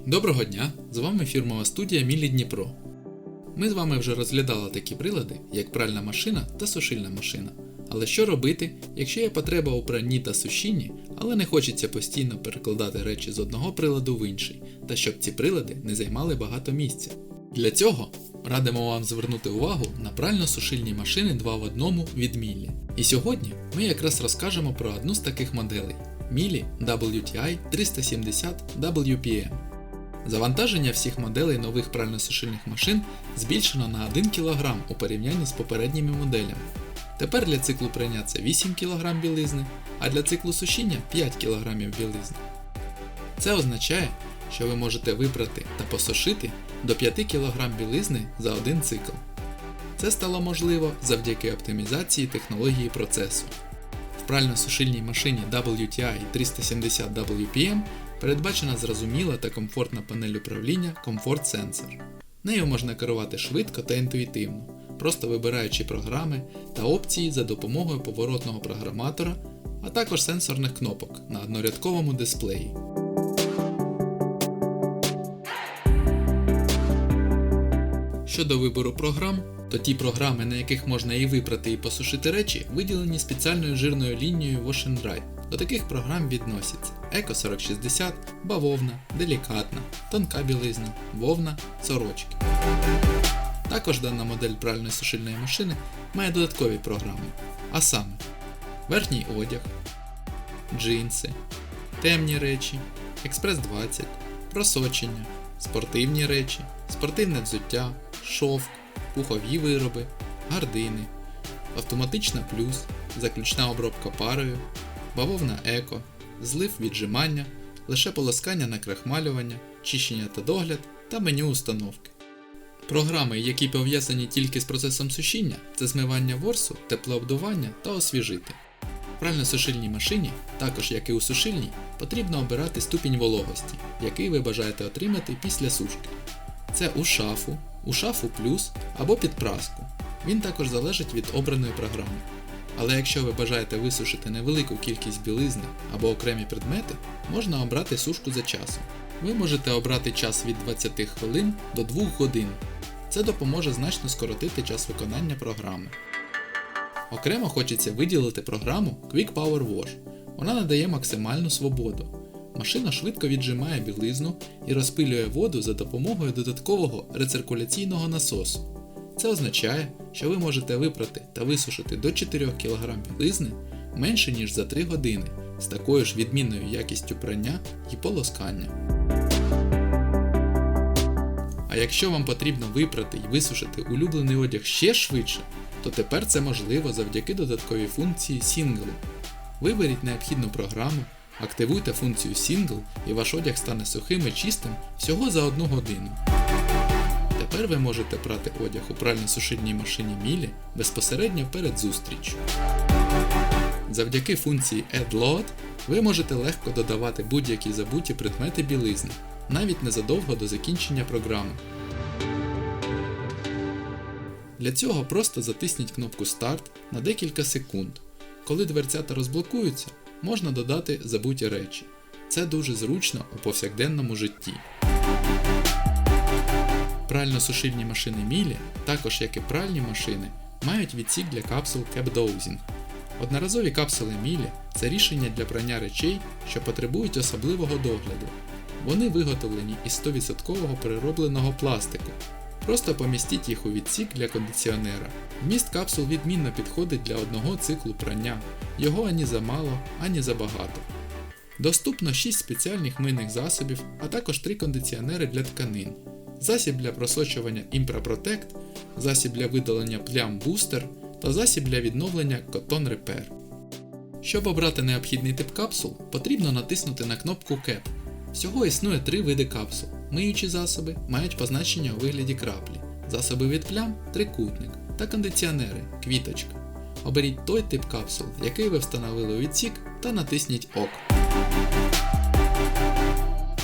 Доброго дня! З вами фірмова студія Мілі Дніпро. Ми з вами вже розглядали такі прилади, як пральна машина та сушильна машина. Але що робити, якщо є потреба у пранні та сушінні, але не хочеться постійно перекладати речі з одного приладу в інший, та щоб ці прилади не займали багато місця? Для цього радимо вам звернути увагу на прально-сушильні машини 2 в 1 від Мілі. І сьогодні ми якраз розкажемо про одну з таких моделей Мілі WTI 370 WPM. Завантаження всіх моделей нових прально-сушильних машин збільшено на 1 кг у порівнянні з попередніми моделями. Тепер для циклу це 8 кг білизни, а для циклу сушіння 5 кг білизни. Це означає, що ви можете випрати та посушити до 5 кг білизни за один цикл. Це стало можливо завдяки оптимізації технології процесу. В прально-сушильній машині WTI 370 WPM передбачена зрозуміла та комфортна панель управління Comfort Sensor. Нею можна керувати швидко та інтуїтивно, просто вибираючи програми та опції за допомогою поворотного програматора, а також сенсорних кнопок на однорядковому дисплеї. Щодо вибору програм, то ті програми, на яких можна і випрати і посушити речі, виділені спеціальною жирною лінією Wash and Dry. До таких програм відносяться Eco 4060, бавовна, делікатна, тонка білизна, вовна, сорочки. Також дана модель пральної сушильної машини має додаткові програми, а саме верхній одяг, джинси, темні речі, Експрес 20, просочення, спортивні речі, спортивне взуття, шовк, пухові вироби, гардини, автоматична плюс, заключна обробка парою, бавовна еко, злив віджимання, лише полоскання на крахмалювання, чищення та догляд та меню установки. Програми, які пов'язані тільки з процесом сушіння, це змивання ворсу, теплообдування та освіжити. В прально-сушильній машині, також як і у сушильній, потрібно обирати ступінь вологості, який ви бажаєте отримати після сушки. Це у шафу, у шафу плюс або під праску. Він також залежить від обраної програми. Але якщо ви бажаєте висушити невелику кількість білизни або окремі предмети, можна обрати сушку за часом. Ви можете обрати час від 20 хвилин до 2 годин. Це допоможе значно скоротити час виконання програми. Окремо хочеться виділити програму Quick Power Wash. Вона надає максимальну свободу. Машина швидко віджимає білизну і розпилює воду за допомогою додаткового рециркуляційного насосу. Це означає, що ви можете випрати та висушити до 4 кг білизни менше ніж за 3 години з такою ж відмінною якістю прання і полоскання. А якщо вам потрібно випрати і висушити улюблений одяг ще швидше, то тепер це можливо завдяки додатковій функції Single. Виберіть необхідну програму, активуйте функцію Single і ваш одяг стане сухим і чистим всього за 1 годину. Тепер ви можете прати одяг у прально-сушильній машині Мілі безпосередньо перед зустріччю. Завдяки функції Add Load ви можете легко додавати будь-які забуті предмети білизни, навіть незадовго до закінчення програми. Для цього просто затисніть кнопку Старт на декілька секунд. Коли дверцята розблокуються, можна додати забуті речі. Це дуже зручно у повсякденному житті. Прально-сушильні машини Мілі, також як і пральні машини, мають відсік для капсул CapDozing. Одноразові капсули Мілі це рішення для прання речей, що потребують особливого догляду. Вони виготовлені із 100% переробленого пластику. Просто помістіть їх у відсік для кондиціонера. Вміст капсул відмінно підходить для одного циклу прання, його ані замало, ані забагато. Доступно 6 спеціальних мийних засобів, а також 3 кондиціонери для тканин засіб для просочування Impraprotect, засіб для видалення плям Booster та засіб для відновлення Cotton Repair. Щоб обрати необхідний тип капсул, потрібно натиснути на кнопку Cap. Всього існує три види капсул. Миючі засоби мають позначення у вигляді краплі, засоби від плям трикутник та кондиціонери квіточка. Оберіть той тип капсул, який ви встановили у відсік, та натисніть ОК.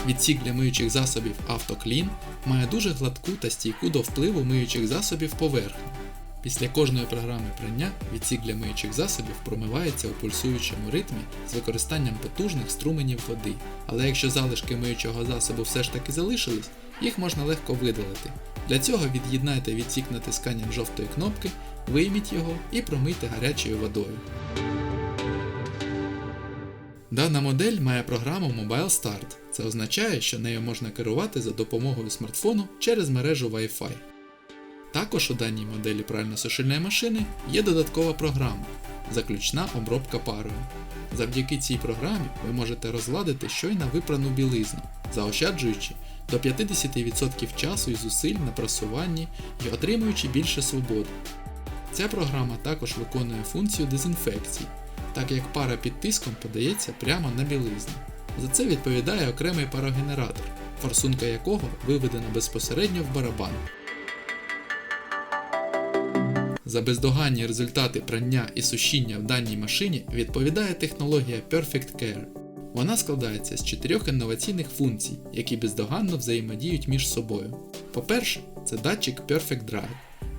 Відсік для миючих засобів AutoClean має дуже гладку та стійку до впливу миючих засобів поверхню. Після кожної програми прання відсік для миючих засобів промивається у пульсуючому ритмі з використанням потужних струменів води. Але якщо залишки миючого засобу все ж таки залишились, їх можна легко видалити. Для цього від'єднайте відсік натисканням жовтої кнопки, вийміть його і промийте гарячою водою. Дана модель має програму Mobile Start. Це означає, що нею можна керувати за допомогою смартфону через мережу Wi-Fi. Також у даній моделі прально-сушильної машини є додаткова програма заключна обробка парою. Завдяки цій програмі ви можете розладити щойно випрану білизну, заощаджуючи до 50% часу і зусиль на прасуванні і отримуючи більше свободи. Ця програма також виконує функцію дезінфекції, так як пара під тиском подається прямо на білизну. За це відповідає окремий парогенератор, форсунка якого виведена безпосередньо в барабан. За бездоганні результати прання і сушіння в даній машині відповідає технологія Perfect Care. Вона складається з чотирьох інноваційних функцій, які бездоганно взаємодіють між собою. По-перше, це датчик Perfect Dry.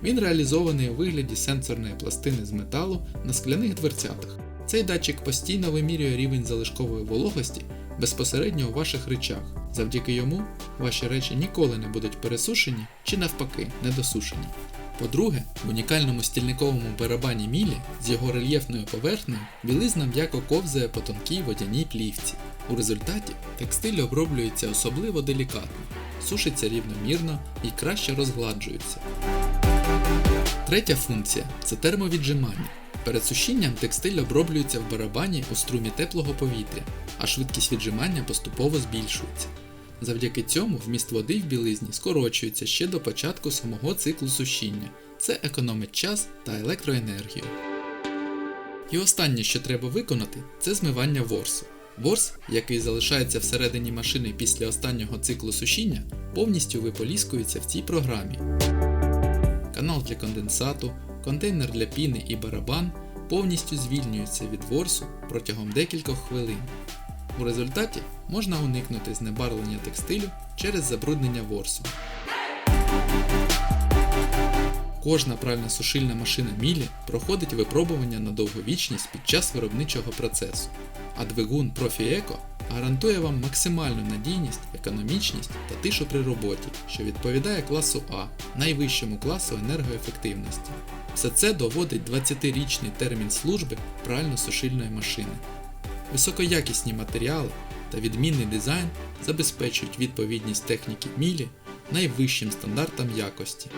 Він реалізований у вигляді сенсорної пластини з металу на скляних дверцятах. Цей датчик постійно вимірює рівень залишкової вологості безпосередньо у ваших речах. Завдяки йому ваші речі ніколи не будуть пересушені чи навпаки недосушені. По-друге, в унікальному стільниковому барабані Мілі з його рельєфною поверхнею білизна м'яко ковзає по тонкій водяній плівці. У результаті текстиль оброблюється особливо делікатно, сушиться рівномірно і краще розгладжується. Третя функція це термовіджимання. Перед сушінням текстиль оброблюється в барабані у струмі теплого повітря, а швидкість віджимання поступово збільшується. Завдяки цьому вміст води в білизні скорочується ще до початку самого циклу сушіння. Це економить час та електроенергію. І останнє, що треба виконати, це змивання ворсу. Ворс, який залишається всередині машини після останнього циклу сушіння, повністю виполіскується в цій програмі. Канал для конденсату, контейнер для піни і барабан повністю звільнюються від ворсу протягом декількох хвилин. У результаті можна уникнути знебарвлення текстилю через забруднення ворсу. Кожна прально-сушильна машина Мілі проходить випробування на довговічність під час виробничого процесу, а двигун Profi Eco гарантує вам максимальну надійність, економічність та тишу при роботі, що відповідає класу А, найвищому класу енергоефективності. Все це доводить 20-річний термін служби прально-сушильної машини. Високоякісні матеріали та відмінний дизайн забезпечують відповідність техніки Мілі найвищим стандартам якості.